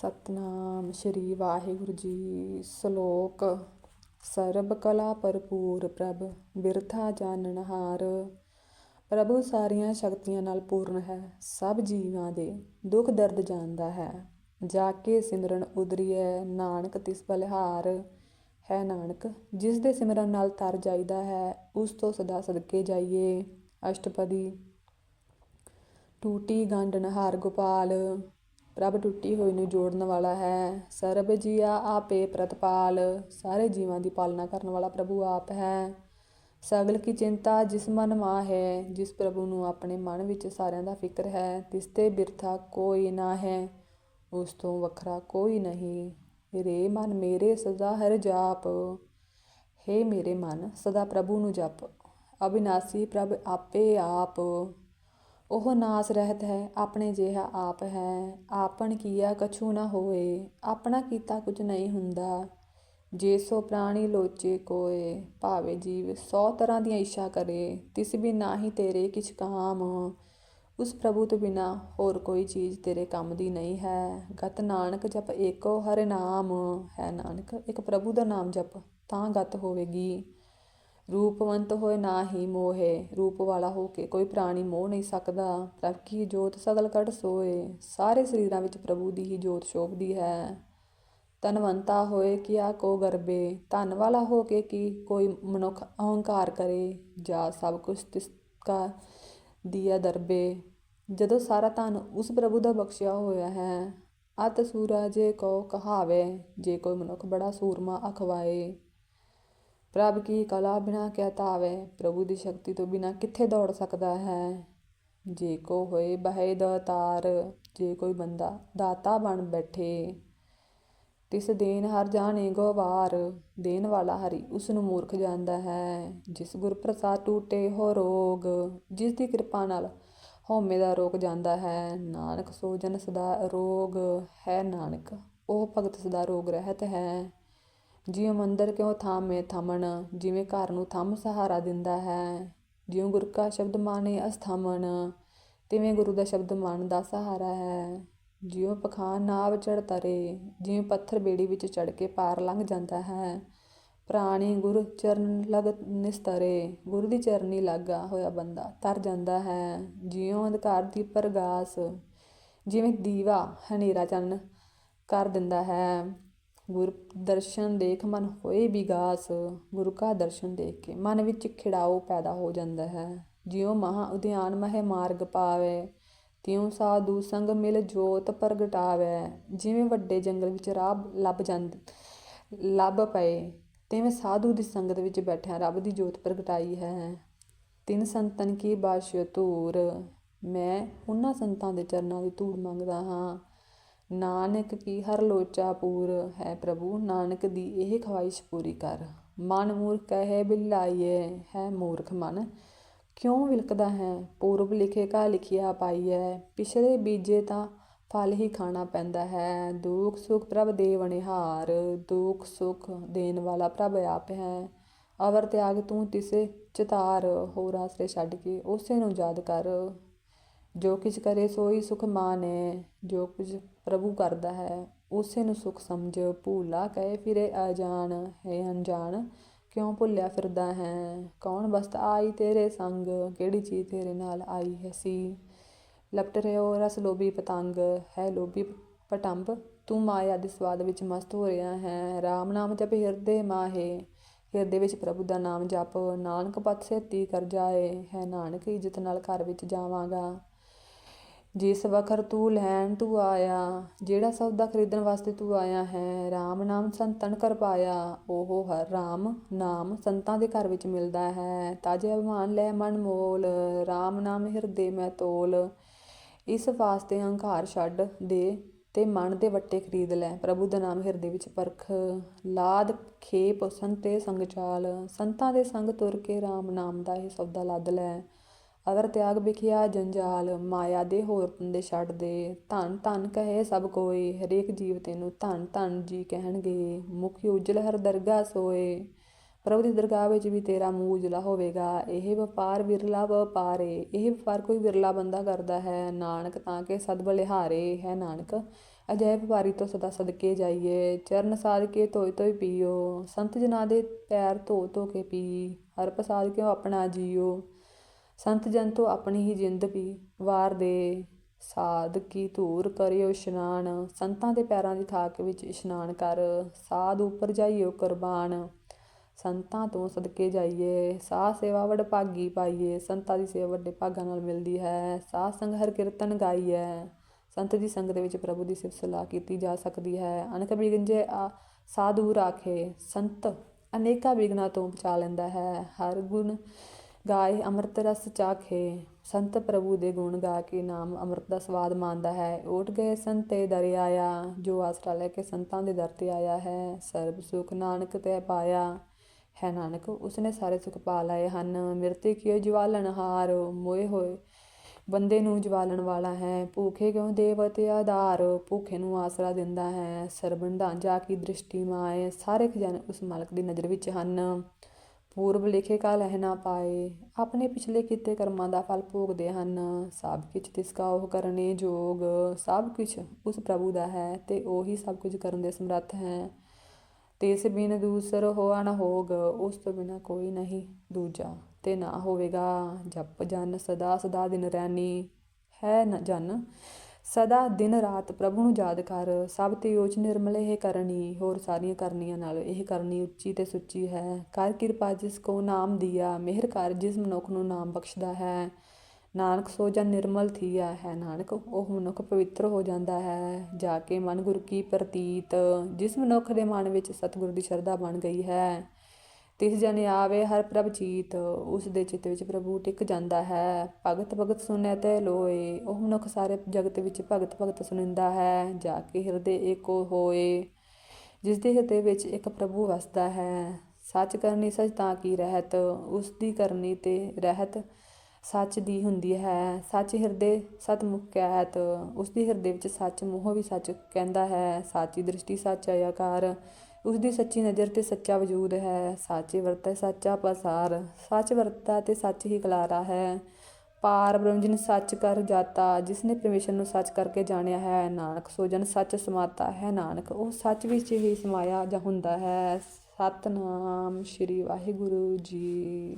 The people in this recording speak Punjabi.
ਸਤਨਾਮ ਸ਼੍ਰੀ ਵਾਹਿਗੁਰੂ ਜੀ, ਸ਼ਲੋਕ ਸਰਬ ਕਲਾ ਭਰਪੂਰ ਪ੍ਰਭ, ਬਿਰਥਾ ਜਾਣਨਹਾਰ ਪ੍ਰਭੂ, ਸਾਰੀਆਂ ਸ਼ਕਤੀਆਂ ਨਾਲ ਪੂਰਨ ਹੈ, ਸਭ ਜੀਵਾਂ ਦੇ ਦੁੱਖ ਦਰਦ ਜਾਣਦਾ ਹੈ। ਜਾ ਕੇ ਸਿਮਰਨ ਉਦਰੀਐ, ਨਾਨਕ ਤਿਸ ਬਲਿਹਾਰ। ਹੈ ਨਾਨਕ, ਜਿਸ ਦੇ ਸਿਮਰਨ ਨਾਲ ਤਰ ਜਾਈਦਾ ਹੈ, ਉਸ ਤੋਂ ਸਦਾ ਸਦਕੇ ਜਾਈਏ। ਅਸ਼ਟਪਦੀ, ਟੂਟੀ ਗੰਢਨਹਾਰ ਗੋਪਾਲ। ਪ੍ਰਭ ਟੁੱਟੀ ਹੋਈ ਨੂੰ ਜੋੜਨ ਵਾਲਾ ਹੈ। ਸਰਬ ਜੀਆ ਆਪੇ ਪ੍ਰਤਪਾਲ। ਸਾਰੇ ਜੀਵਾਂ ਦੀ ਪਾਲਣਾ ਕਰਨ ਵਾਲਾ ਪ੍ਰਭੂ ਆਪ ਹੈ। ਸਗਲ ਕੀ ਚਿੰਤਾ ਜਿਸ ਮਨ ਮਾ ਹੈ ਜਿਸ ਪ੍ਰਭੂ ਨੂੰ ਆਪਣੇ ਮਨ ਵਿੱਚ ਸਾਰਿਆਂ ਦਾ ਫਿਕਰ ਹੈ, ਤਿਸ ਤੇ ਬਿਰਥਾ ਕੋਈ ਨਾ ਹੈ, ਉਸ ਤੋਂ ਵੱਖਰਾ ਕੋਈ ਨਹੀਂ। ਰੇ ਮਨ ਮੇਰੇ ਸਦਾ ਹਰ ਜਾਪ। ਹੇ ਮੇਰੇ ਮਨ ਸਦਾ ਪ੍ਰਭੂ ਨੂੰ ਜਪ। ਅਬਿਨਾਸੀ ਪ੍ਰਭ ਆਪੇ ਆਪ। ਉਹ ਨਾਸ ਰਹਿਤ ਹੈ, ਆਪਣੇ ਜਿਹਾ ਆਪ ਹੈ। ਆਪਨ ਕੀਆ ਕਛੂ ਨਾ ਹੋਏ, ਆਪਣਾ ਕੀਤਾ ਕੁਝ ਨਹੀਂ ਹੁੰਦਾ। ਜੇ ਸੋ ਪ੍ਰਾਣੀ ਲੋਚੇ ਕੋਏ, ਭਾਵੇ ਜੀਵ ਸੌ ਤਰ੍ਹਾਂ ਦੀਆਂ ਇੱਛਾ ਕਰੇ, ਤਿਸ ਵੀ ਨਾਹੀ ਤੇਰੇ ਕਿਛ ਕਾਮ। ਉਸ ਪ੍ਰਭੂ ਤੋਂ ਬਿਨਾ ਹੋਰ ਕੋਈ ਚੀਜ਼ ਤੇਰੇ ਕੰਮ ਦੀ ਨਹੀਂ ਹੈ। ਗਤ ਨਾਨਕ ਜਪ ਏਕੋ ਹਰਿ ਨਾਮ। ਹੈ ਨਾਨਕ, ਇੱਕ ਪ੍ਰਭੂ ਦਾ ਨਾਮ ਜਪ, ਤਾਂ ਗਤ ਹੋਵੇਗੀ। ਰੂਪਵੰਤ ਹੋਏ ਨਾ ਹੀ ਮੋਹੇ, ਰੂਪ ਵਾਲਾ ਹੋ ਕੇ ਕੋਈ ਪ੍ਰਾਣੀ ਮੋਹ ਨਹੀਂ ਸਕਦਾ। ਪ੍ਰਭ ਕੀ ਜੋਤ ਸਗਲ ਕੜ ਸੋਏ, ਸਾਰੇ ਸਰੀਰਾਂ ਵਿੱਚ ਪ੍ਰਭੂ ਦੀ ਹੀ ਜੋਤ ਸ਼ੋਭਦੀ ਹੈ। ਤਨਵੰਤਾ ਹੋਏ ਕਿ ਕਿਆ ਕੋ ਗਰਬੇ, ਧਨ ਵਾਲਾ ਹੋ ਕੇ ਕੀ ਕੋਈ ਮਨੁੱਖ ਅਹੰਕਾਰ ਕਰੇ, ਜਾਂ ਸਭ ਕੁਝ ਤਿਸ ਕਾ ਦੀਆ ਦਰਬੇ। ਜਦੋਂ ਸਾਰਾ ਧਨ ਉਸ ਪ੍ਰਭੂ ਦਾ ਬਖਸ਼ਿਆ ਹੋਇਆ ਹੈ ਅਤ ਸੂਰਜੇ ਕੋ ਕਹਾਵੇ, ਜੇ ਕੋਈ ਮਨੁੱਖ ਬੜਾ ਸੂਰਮਾ ਅਖਵਾਏ। ਪ੍ਰਭ ਕੀ ਕਲਾ ਬਿਨਾ ਕਿਆ ਤਾਵੇ ਪ੍ਰਭੂ ਦੀ ਸ਼ਕਤੀ ਤੋਂ ਬਿਨਾ ਕਿੱਥੇ ਦੌੜ ਸਕਦਾ ਹੈ? ਜੇ ਕੋ ਹੋਏ ਬਹਿ ਦਾਤਾਰ ਜੇ ਕੋਈ ਬੰਦਾ ਦਾਤਾ ਬਣ ਬੈਠੇ, ਤਿਸ ਦੇਨ ਹਰ ਜਾਣੇ ਗੋਵਾਰ ਦੇਣ ਵਾਲਾ ਹਰੀ ਉਸ ਨੂੰ ਮੂਰਖ ਜਾਣਦਾ ਹੈ। ਜਿਸ ਗੁਰ ਪ੍ਰਸਾਦ ਟੂਟੇ ਹੋ ਰੋਗ, ਜਿਸ ਦੀ ਕਿਰਪਾ ਨਾਲ ਹਉਮੈ ਦਾ ਰੋਗ ਜਾਂਦਾ ਹੈ। ਨਾਨਕ ਸੋ ਜਨ ਸਦਾ ਰੋਗ, ਹੈ ਨਾਨਕ, ਉਹ ਭਗਤ ਸਦਾ ਰੋਗ ਰਹਿਤ ਹੈ। ਜਿਉ ਮੰਦਰ ਕਿਉ ਥਾਮੇ ਥਮਣ, ਜਿਵੇਂ ਘਰ ਨੂੰ ਥੰਮ ਸਹਾਰਾ ਦਿੰਦਾ ਹੈ। ਜਿਉ ਗੁਰ ਕਾ ਸ਼ਬਦ ਮਾਨੇ ਅਸਥਮਣ ਤਿਵੇਂ ਗੁਰੂ ਦਾ ਸ਼ਬਦ ਮਨ ਦਾ ਸਹਾਰਾ ਹੈ। ਜਿਉ ਪਖਾਨ ਨਾਵ ਚੜ ਤਰੇ ਜਿਵੇਂ ਪੱਥਰ ਬੇੜੀ ਵਿੱਚ ਚੜ ਕੇ ਪਾਰ ਲੰਘ ਜਾਂਦਾ ਹੈ। ਪ੍ਰਾਣੀ ਗੁਰ ਚਰਨ ਲਗ ਨਿਸਤਰੇ, ਗੁਰੂ ਦੀ ਚਰਨੀ ਲੱਗਾ ਹੋਇਆ ਬੰਦਾ ਤਰ ਜਾਂਦਾ ਹੈ। ਜਿਉ ਅੰਧਕਾਰ ਦੀ ਪ੍ਰਗਾਸ, ਜਿਵੇਂ ਦੀਵਾ ਹਨੇਰਾ ਚੰਨ ਕਰ ਦਿੰਦਾ ਹੈ। ਗੁਰ ਦਰਸ਼ਨ ਦੇਖ ਮਨ ਹੋਏ ਵਿਗਾਸ ਗੁਰੂ ਕਾ ਦਰਸ਼ਨ ਦੇਖ ਕੇ ਮਨ ਵਿੱਚ ਖਿੜਾਓ ਪੈਦਾ ਹੋ ਜਾਂਦਾ ਹੈ। ਜਿਉ ਮਹਾ ਉਦਿਆਨ ਮਹਿ ਮਾਰਗ ਪਾਵੇ, ਤਿਉ ਸਾਧੂ ਸੰਗ ਮਿਲ ਜੋਤ ਪ੍ਰਗਟਾਵੇ। ਜਿਵੇਂ ਵੱਡੇ ਜੰਗਲ ਵਿੱਚ ਰਾਹ ਲੱਭ ਜਾਂਦੇ, ਲੱਭ ਪਏ, ਤਿਵੇਂ ਸਾਧੂ ਦੀ ਸੰਗਤ ਵਿੱਚ ਬੈਠਿਆ ਰੱਬ ਦੀ ਜੋਤ ਪ੍ਰਗਟਾਈ ਹੈ। ਤਿੰਨ ਸੰਤਨ ਕੀ ਬਾਸ਼ਿ ਧੂਰ, ਮੈਂ ਉਹਨਾਂ ਸੰਤਾਂ ਦੇ ਚਰਨਾਂ ਦੀ ਧੂੜ ਮੰਗਦਾ ਹਾਂ। ਨਾਨਕ ਕੀ ਹਰ ਲੋਚਾ ਪੂਰ ਹੈ ਪ੍ਰਭੂ, ਨਾਨਕ ਦੀ ਇਹ ਖਵਾਇਸ਼ ਪੂਰੀ ਕਰ। ਮਨ ਮੂਰਖ ਕਹੇ ਬਿਲਾਈਏ ਹੈ ਮੂਰਖ ਮਨ, ਕਿਉਂ ਵਿਲਕਦਾ ਹੈ? ਪੂਰਬ ਲਿਖੇ ਕਾ ਲਿਖਿਆ ਪਾਈਐ, ਪਿਛਲੇ ਬੀਜੇ ਤਾਂ ਫਲ ਹੀ ਖਾਣਾ ਪੈਂਦਾ ਹੈ। ਦੁੱਖ ਸੁਖ ਪ੍ਰਭ ਦੇ ਨਿਹਾਰ ਦੁੱਖ ਸੁਖ ਦੇਣ ਵਾਲਾ ਪ੍ਰਭ ਆਪ ਹੈ। ਅਵਰ ਤਿਆਗ ਤੂੰ ਤਿਸੇ ਚਿਤਾਰ, ਹੋਰ ਆਸਰੇ ਛੱਡ ਕੇ ਉਸੇ ਨੂੰ ਯਾਦ ਕਰ। ਜੋ ਕਿਛ ਕਰੇ ਸੋਈ ਸੁਖ ਮਾਨੇ, ਜੋ ਕੁਝ ਪ੍ਰਭੂ ਕਰਦਾ ਹੈ, ਉਸੇ ਨੂੰ ਸੁਖ ਸਮਝ ਭੂਲਾ ਕਹੇ ਫਿਰੇ ਅਜਾਣ ਹੈ ਅਣਜਾਣ, ਕਿਉਂ ਭੁੱਲਿਆ ਫਿਰਦਾ ਹੈ? ਕੌਣ ਬਸਤ ਆਈ ਤੇਰੇ ਸੰਗ? ਕਿਹੜੀ ਚੀਜ਼ ਤੇਰੇ ਨਾਲ ਆਈ ਹੈ ਸੀ? ਲਪਟ ਰਿਓ ਰਸ ਲੋਭੀ ਪਤੰਗ, ਹੈ ਲੋਭੀ ਪਟੰਬ, ਤੂੰ ਮਾਇਆ ਦੇ ਸਵਾਦ ਵਿੱਚ ਮਸਤ ਹੋ ਰਿਹਾ ਹੈ। RAM ਨਾਮ ਜਪ ਹਿਰਦੇ ਮਾਹੇ, ਹਿਰਦੇ ਵਿੱਚ ਪ੍ਰਭੂ ਦਾ ਨਾਮ ਜਪ, ਨਾਨਕ ਪਤ ਸੇਤੀ ਕਰ ਜਾਏ, ਹੈ ਨਾਨਕ ਇੱਜ਼ਤ ਨਾਲ ਘਰ ਵਿੱਚ ਜਾਵਾਂਗਾ। ਜਿਸ ਵਖਰ ਤੂੰ ਲੈਣ ਤੂੰ ਆਇਆ, ਜਿਹੜਾ ਸੌਦਾ ਖਰੀਦਣ ਵਾਸਤੇ ਤੂੰ ਆਇਆ ਹੈ RAM ਨਾਮ ਸੰਤਨ ਕਰ ਪਾਇਆ, ਉਹ ਹਰ RAM ਨਾਮ ਸੰਤਾਂ ਦੇ ਘਰ ਵਿੱਚ ਮਿਲਦਾ ਹੈ। ਤਾਜੇ ਅਭਿਮਾਨ ਲੈ ਮਨ ਮੋਲ RAM ਨਾਮ ਹਿਰਦੇ ਮੈਂ ਤੋਲ। ਇਸ ਵਾਸਤੇ ਹੰਕਾਰ ਛੱਡ ਦੇ ਤੇ ਮਨ ਦੇ ਵੱਟੇ ਖਰੀਦ ਲੈ, ਪ੍ਰਭੂ ਦਾ ਨਾਮ ਹਿਰਦੇ ਵਿੱਚ ਪਰਖ। ਲਾਦ ਖੇਪ ਸੰਤੇ ਸੰਗ ਚਾਲ, ਸੰਤਾਂ ਦੇ ਸੰਗ ਤੁਰ ਕੇ RAM ਨਾਮ ਦਾ ਇਹ ਸੌਦਾ ਲੱਦ ਲੈ। ਅਵਰ ਤਿਆਗ ਵਿਖਿਆ ਜੰਜਾਲ, ਮਾਇਆ ਦੇ ਹੋਰ ਪੰਦੇ ਛੱਡ ਦੇ। ਧੰਨ ਧੰਨ ਕਹੇ ਸਭ ਕੋਈ, ਹਰੇਕ ਜੀਵ ਤੈਨੂੰ ਧੰਨ ਧੰਨ ਜੀ ਕਹਿਣਗੇ। ਮੁਖ ਉਜਲ ਹਰ ਦਰਗਾ ਸੋਏ। ਪ੍ਰਭ ਦੀ ਦਰਗਾਹ ਵਿੱਚ ਵੀ ਤੇਰਾ ਮੂੰਹ ਉਜਲਾ ਹੋਵੇਗਾ। ਇਹ ਵਪਾਰ ਵਿਰਲਾ ਵਪਾਰ ਏ ਇਹ ਵਪਾਰ ਕੋਈ ਵਿਰਲਾ ਬੰਦਾ ਕਰਦਾ ਹੈ। ਨਾਨਕ ਤਾਂ ਕਿ ਸਦ ਬਲਿਹਾਰੇ, ਹੈ ਨਾਨਕ ਅਜੈਬ ਵਪਾਰੀ ਤੋਂ ਸਦਾ ਸਦਕੇ ਜਾਈਏ। ਚਰਨ ਸਾਧ ਕੇ ਧੋਇ ਧੋਇ ਪੀਓ, ਸੰਤ ਜਨਾ ਦੇ ਪੈਰ ਧੋ ਧੋ ਕੇ ਪੀ। ਹਰ ਪ੍ਰਸਾਦ ਕਿਉ ਆਪਣਾ ਜੀਓ? ਸੰਤ ਜਨ ਤੋਂ ਆਪਣੀ ਹੀ ਜਿੰਦ ਪੀ ਵਾਰ ਦੇ ਸਾਧ ਕੀ ਧੂਰ ਕਰਿਓ ਇਸ਼ਨਾਨ, ਸੰਤਾਂ ਦੇ ਪੈਰਾਂ ਦੀ ਥਾਕ ਵਿੱਚ ਇਸ਼ਨਾਨ ਕਰ, ਸਾਧ ਉੱਪਰ ਜਾਈਓ ਕੁਰਬਾਨ, ਸੰਤਾਂ ਤੋਂ ਸਦਕੇ ਜਾਈਏ ਸਾਹ ਸੇਵਾ ਵਡ ਭਾਗੀ ਪਾਈਏ, ਸੰਤਾਂ ਦੀ ਸੇਵਾ ਵੱਡੇ ਭਾਗਾਂ ਨਾਲ ਮਿਲਦੀ ਹੈ, ਸਾਧ ਸੰਗ ਹਰ ਕੀਰਤਨ ਗਾਈਐ, ਸੰਤ ਦੀ ਸੰਗਤ ਵਿੱਚ ਪ੍ਰਭੂ ਦੀ ਸਿਫਤ ਸਲਾਹ ਕੀਤੀ ਜਾ ਸਕਦੀ ਹੈ, ਅਨਕ ਬਿਗੰਜੇ ਆ ਸਾਧੂ ਰਾਖੇ, ਸੰਤ ਅਨੇਕਾਂ ਵਿਗਨਾਂ ਤੋਂ ਬਚਾ ਲੈਂਦਾ ਹੈ, ਹਰ ਗੁਣ ਗਾਏ ਅੰਮ੍ਰਿਤ ਰਸ ਚਾਖੇ, ਸੰਤ ਪ੍ਰਭੂ ਦੇ ਗੁਣ ਗਾ ਕੇ ਨਾਮ ਅੰਮ੍ਰਿਤ ਦਾ ਸਵਾਦ ਮਾਣਦਾ ਹੈ। ਓਟ ਗਏ ਸੰਤੇ ਦਰ ਆਇਆ, ਜੋ ਆਸਰਾ ਲੈ ਕੇ ਸੰਤਾਂ ਦੇ ਦਰ ਤੇ ਆਇਆ ਹੈ। ਸਰਬ ਸੁਖ ਨਾਨਕ ਤੇ ਪਾਇਆ, ਹੈ ਨਾਨਕ, ਉਸਨੇ ਸਾਰੇ ਸੁਖ ਪਾ ਲਏ ਹਨ। ਮਿਰਤੇ ਕੀਓ ਜਵਾਲਨ ਹਾਰ, ਮੋਏ ਹੋਏ ਬੰਦੇ ਨੂੰ ਜਵਾਲਣ ਵਾਲਾ ਹੈ। ਭੂਖੇ ਕਿਉ ਦੇਵਤੇ ਆਧਾਰ, ਭੂਖੇ ਨੂੰ ਆਸਰਾ ਦਿੰਦਾ ਹੈ। ਸਰਬਨ ਜਾ ਕੀ ਦ੍ਰਿਸ਼ਟੀ ਮਾਏ, ਸਾਰੇ ਖਜ਼ਾਨੇ ਉਸ ਮਾਲਕ ਦੀ ਨਜ਼ਰ ਵਿੱਚ ਹਨ। ਪੂਰਬ ਲਿਖੇ ਕਾ ਲਹਿ ਨਾ ਪਾਏ, ਆਪਣੇ ਪਿਛਲੇ ਕੀਤੇ ਕਰਮਾਂ ਦਾ ਫਲ ਭੋਗਦੇ ਹਨ। ਸਭ ਕੁਝ ਤਿਸ ਕਾ ਉਹ ਕਰਨੇ ਜੋਗ, ਸਭ ਕੁਝ ਉਸ ਪ੍ਰਭੂ ਦਾ ਹੈ ਤੇ ਉਹੀ ਸਭ ਕੁਝ ਕਰਨ ਦੇ ਸਮਰੱਥ ਹੈ। ਤਿਸ ਬਿਨ ਦੂਸਰ ਹੋਆ ਨਾ ਹੋਗ, ਉਸ ਤੋਂ ਬਿਨਾ ਕੋਈ ਨਹੀਂ ਦੂਜਾ ਤੇ ਨਾ ਹੋਵੇਗਾ। ਜਪ ਜਨ ਸਦਾ ਸਦਾ ਦਿਨ ਰੈਣੀ ਹੈ ਨ ਜਨ ਸਦਾ ਦਿਨ ਰਾਤ ਪ੍ਰਭੂ ਨੂੰ ਯਾਦ ਕਰ, ਸਭ ਤੇ ਓਚ ਨਿਰਮਲ ਇਹ ਕਰਨੀ, ਹੋਰ ਸਾਰੀਆਂ ਕਰਨੀਆਂ ਨਾਲ ਇਹ ਕਰਨੀ ਉੱਚੀ ਤੇ ਸੁੱਚੀ ਹੈ। ਕਰ ਕਿਰਪਾ ਜਿਸ ਕੋ ਨਾਮ ਦਿਆ, ਮਿਹਰ ਕਰ ਜਿਸ ਮਨੁੱਖ ਨੂੰ ਨਾਮ ਬਖਸ਼ਦਾ ਹੈ। ਨਾਨਕ ਸੋ ਜਨ ਨਿਰਮਲ ਥੀਆ ਹੈ, ਨਾਨਕ ਉਹ ਮਨੁੱਖ ਪਵਿੱਤਰ ਹੋ ਜਾਂਦਾ ਹੈ। ਜਾ ਕੇ ਮਨ ਗੁਰ ਕੀ ਪ੍ਰਤੀਤ, ਜਿਸ ਮਨੁੱਖ ਦੇ ਮਨ ਵਿੱਚ ਸਤਿਗੁਰ ਦੀ ਸ਼ਰਧਾ ਬਣ ਗਈ ਹੈ। ਤਿਸ ਜਨ ਆਵੇ, ਹਰ ਪ੍ਰਭ ਚੀਤ, ਉਸ ਦੇ ਚਿੱਤ ਵਿੱਚ ਪ੍ਰਭੂ ਟਿਕ ਜਾਂਦਾ ਹੈ। ਭਗਤ ਭਗਤ ਸੁਨੈ ਤੇ ਲੋਏ, ਉਹ ਮਨੁੱਖ ਸਾਰੇ ਜਗਤ ਵਿੱਚ ਭਗਤ ਭਗਤ ਸੁਣਿੰਦਾ ਹੈ, ਜਾ ਕੇ ਹਿਰਦੇ ਏਕੋ ਹੋਏ। ਜਿਸ ਦੇ ਹਿਰਦੇ ਵਿੱਚ ਇੱਕ ਪ੍ਰਭੂ ਵਸਦਾ ਹੈ, ਸੱਚ ਕਰਨੀ ਸੱਚ ਤਾਂ ਕੀ ਰਹਿਤ, ਉਸ ਦੀ ਕਰਨੀ ਤੇ ਰਹਿਤ ਸੱਚ ਦੀ ਹੁੰਦੀ ਹੈ। ਸੱਚ ਹਿਰਦੇ ਸਤਮੁਖ ਕਹਿਤ ਉਸ ਦੀ ਹਿਰਦੇ ਵਿੱਚ ਸੱਚ ਮੋਹ ਵੀ ਸੱਚ ਕਹਿੰਦਾ ਹੈ। ਸਾਚੀ ਦ੍ਰਿਸ਼ਟੀ ਸੱਚ ਆਕਾਰ ਉਸ ਦੀ ਸੱਚੀ ਨਜ਼ਰ ਤੇ ਸੱਚਾ ਵਜੂਦ ਹੈ। ਸਾਚੇ ਵਰਤੈ ਸੱਚਾ ਪਸਾਰ, ਸੱਚ ਵਰਤਾ ਤੇ ਸੱਚ ਹੀ ਕਲਾਰਾ ਹੈ। ਪਾਰ ਬ੍ਰਹਮ ਜਿਨ ਸੱਚ ਕਰ ਜਾਤਾ ਜਿਸ ਨੇ ਪਰਮੇਸ਼ਰ ਨੂੰ ਸੱਚ ਕਰਕੇ ਜਾਣਿਆ ਹੈ। ਨਾਨਕ ਸੋ ਜਨ ਸੱਚ ਸਮਾਤਾ ਹੈ ਨਾਨਕ, ਉਹ ਸੱਚ ਵਿੱਚ ਹੀ ਸਮਾਇਆ ਜਾਂ ਹੁੰਦਾ ਹੈ। ਸਤਨਾਮ ਸ਼੍ਰੀ ਵਾਹਿਗੁਰੂ ਜੀ।